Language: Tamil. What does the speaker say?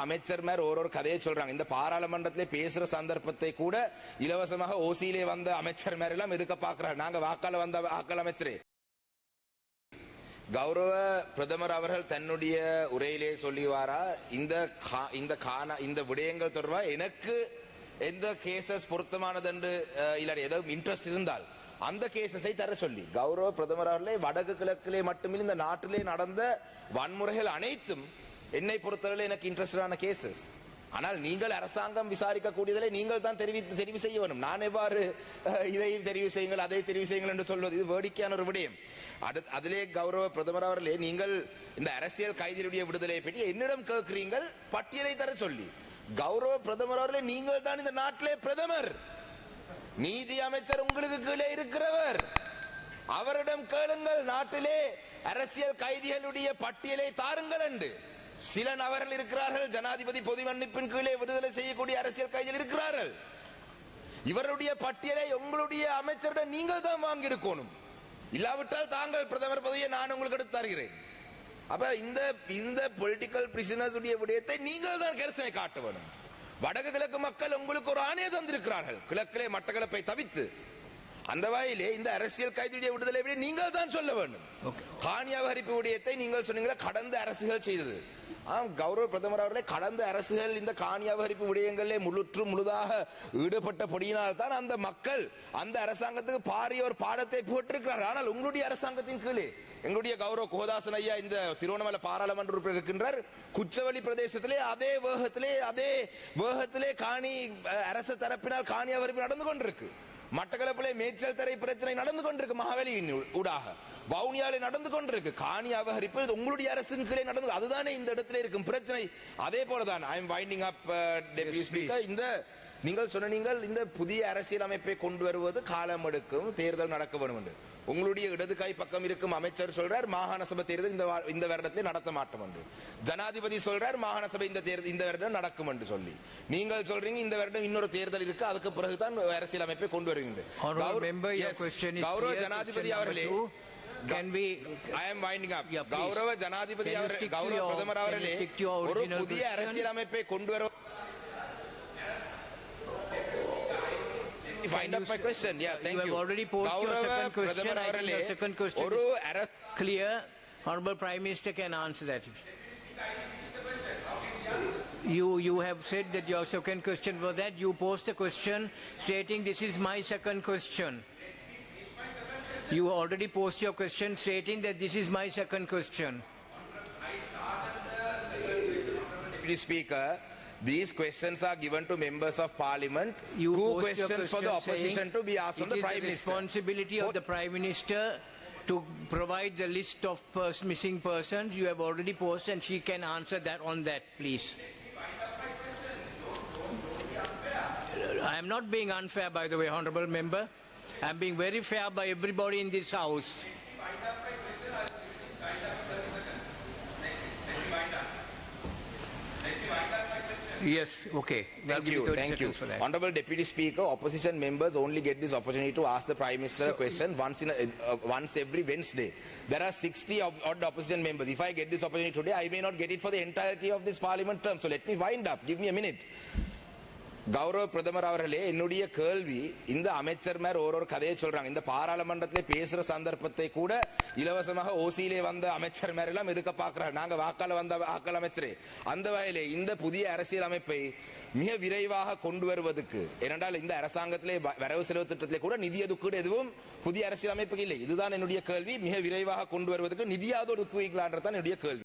அமைச்சர் மேர் ஒரு ஒரு கதையை சொல்றாங்க. இந்த பாராளுமன்றத்திலே பேசுற சந்தர்ப்பத்தை கூட இலவசமாக ஓசியிலே வந்த அமைச்சர் மேர் எல்லாம் எதுக்க பாக்குறாரு? நாங்க வாக்காள வந்த வாக்கள் அமைச்சரே. கௌரவ பிரதமர் அவர்கள் தன்னுடைய உரையிலே சொல்லிவாரா? இந்த கா- இந்த காண இந்த விடயங்கள் தொடர்பாக எனக்கு எந்த கேசஸ் பொருத்தமானது என்று இல்லாட்டி ஏதோ இன்ட்ரெஸ்ட் இருந்தால் அந்த கேசஸை தர சொல்லி. கௌரவ பிரதமர் அவர்களே வடக்கு கிழக்கிலே மட்டுமில்லை இந்த நாட்டிலே நடந்த வன்முறைகள் அனைத்தும் என்னை பொறுத்தவரை எனக்கு இன்ட்ரெஸ்டான கேசஸ் ஆனால் நீங்கள் அரசாங்கம் விசாரிக்க கூடியதிலே நீங்கள் தான் தெரிவி தெரிவு செய்ய வேண்டும். நான் எவ்வாறு இதையும் தெரிவு செய்யுங்கள் அதை தெரிவு செய்யுங்கள் என்று சொல்வது இது வேடிக்கையான ஒரு விடயம். அடு அதிலே கௌரவ பிரதமர் அவர்களே நீங்கள் இந்த அரசியல் கைதிகளுடைய விடுதலையை பற்றி என்னிடம் கேட்கிறீங்கள் பட்டியலை தர சொல்லி. கௌரவ பிரதமர் அவர்களே நீங்கள் தான் இந்த நாட்டிலே பிரதமர். நீதி அமைச்சர் உங்களுக்கு கீழே இருக்கிறவர். அவரிடம் கேளுங்கள் நாட்டிலே அரசியல் கைதிகளுடைய பட்டியலை தாருங்கள் என்று. சில நபர்கள் இருக்கிறார்கள். ஜனாதிபதி பொது மன்னிப்பின் கீழே விடுதலை செய்யக்கூடிய அரசியல் கைதிகள் இருக்கிறார்கள். இவருடைய பட்டியலை உங்களுடைய அமைச்சரிடம் நீங்கள் தான் வாங்கி எடுக்கணும் இல்லாவிட்டால் தாங்கள் பிரதமர் பதவியை நான் உங்களுக்கு எடுத்து தருகிறேன். அப்ப இந்த இந்த பொலிட்டிக்கல் பிரிசனர்ஸ் உடைய விடயத்தை நீங்கள் தான் கரிசனை காட்ட வேண்டும். வடக்கு கிழக்கு மக்கள் உங்களுக்கு ஒரு ஆணையை தந்திருக்கிறார்கள். கிழக்கிலே மட்டக்களப்பை தவித்து அந்த வகையிலே இந்த அரசியல் கைதியுடைய விடுதலை விட நீங்கள் தான் சொல்ல வேண்டும். காணி அபகரிப்பு விடயத்தை நீங்கள் சொன்னீங்களா கடந்த அரசுகள் செய்தது. ஆம் கௌரவ பிரதமர் அவர்களே கடந்த அரசுகள் இந்த காணி அபகரிப்பு விடயங்களிலே முழுற்று முழுதாக ஈடுபட்டபடியினால் தான் அந்த மக்கள் அந்த அரசாங்கத்துக்கு பாரிய ஒரு பாடத்தை போட்டிருக்கிறார் ஆனால் உங்களுடைய அரசாங்கத்தின் கீழே எங்களுடைய கௌரவ கோதாசன் ஐயா இந்த திருவண்ணாமலை பாராளுமன்ற உறுப்பினர் இருக்கின்றார். குச்சவெளி பிரதேசத்திலே அதே வேகத்திலே அதே வேகத்திலே காணி அரசு தரப்பினால் காணி அபகரிப்பு நடந்து கொண்டிருக்கு. மட்டக்களப்பிலே மேய்ச்சல் தரை பிரச்சனை நடந்து கொண்டிருக்கு மகாவலியின் ஊடாக. வவுனியாலே நடந்து கொண்டிருக்கு. காணி அபகரிப்பு இது உங்களுடைய அரசின் கீழே நடந்து அதுதானே இந்த இடத்துல இருக்கும் பிரச்சனை. அதே போலதான் ஐ எம் வைண்டிங் அப் இந்த நீங்கள் சொன்ன நீங்கள் இந்த புதிய அரசியல் அமைப்பை கொண்டு வருவது காலம் எடுக்கும் தேர்தல் நடக்க வேண்டும் என்று உங்களுடைய இடது கை பக்கம் இருக்கும் அமைச்சர் சொல்றார் மாகாண சபை தேர்தல் இந்த இந்த வருடத்தில் நடத்த மாட்டோம் என்று ஜனாதிபதி சொல்றார் மாகாண சபை இந்த தேர்தல் இந்த வருடம் நடக்கும் என்று சொல்லி நீங்கள் சொல்றீங்க இந்த வருடம் இன்னொரு தேர்தல் இருக்கு அதுக்கு பிறகுதான் அரசியல் அமைப்பை கொண்டு வருகின்ற Honorable Gaura- member, your Yes, question is கௌரவ. ஜனாதிபதி அவர்களே. Can we, Yeah. கௌரவ ஜனாதிபதி to கௌரவ பிரதமர் அவர்களே ஒரு புதிய question? அரசியல் அமைப்பை கொண்டு வர wind up my question. Yeah, thank you. You have already posed your second question. I think your second question is clear. Honorable Prime Minister can answer that. You, you have said that your second question was that you posed the question stating this is my second question. You already posed your question stating that this is my second question. Deputy Speaker, these questions are given to members of parliament. You Two questions for the opposition to be asked from the is Prime the Minister. responsibility of the Prime Minister to provide the list of pers- missing persons. You have already posted and she can answer that on that, please. I am not being unfair, by the way, Honorable Member. I am being very fair by everybody in this House. Yes, okay. Thank you, thank you. for that. Honorable Deputy Speaker, opposition members only get this opportunity to ask the Prime Minister a question once in a, uh, once every Wednesday. There are 60 odd opposition members. If I get this opportunity today, I may not get it for the entirety of this parliament term. So let me wind up. Give me a minute. கௌரவ பிரதமர் அவர்களே என்னுடைய கேள்வி இந்த அமைச்சர் மேர் ஒரு ஒரு கதையை சொல்றாங்க. இந்த பாராளுமன்றத்திலே பேசுற சந்தர்ப்பத்தை கூட இலவசமாக ஓசியிலே வந்த அமைச்சர் மேர் எல்லாம் எதுக்க பாக்குறாங்க நாங்க வாக்காள வந்த வாக்காள அமைச்சரே. அந்த வகையிலே இந்த புதிய அரசியல் அமைப்பை மிக விரைவாக கொண்டு வருவதற்கு ஏனென்றால் இந்த அரசாங்கத்திலே வ- வரவு செலவு திட்டத்திலே கூட நிதி ஒதுக்கீடு எதுவும் புதிய அரசியல் அமைப்புக்கு இல்லை. இதுதான் என்னுடைய கேள்வி. மிக விரைவாக கொண்டு வருவதற்கு நிதியாவது ஒதுக்குவீங்களான்றதான் என்னுடைய கேள்வி.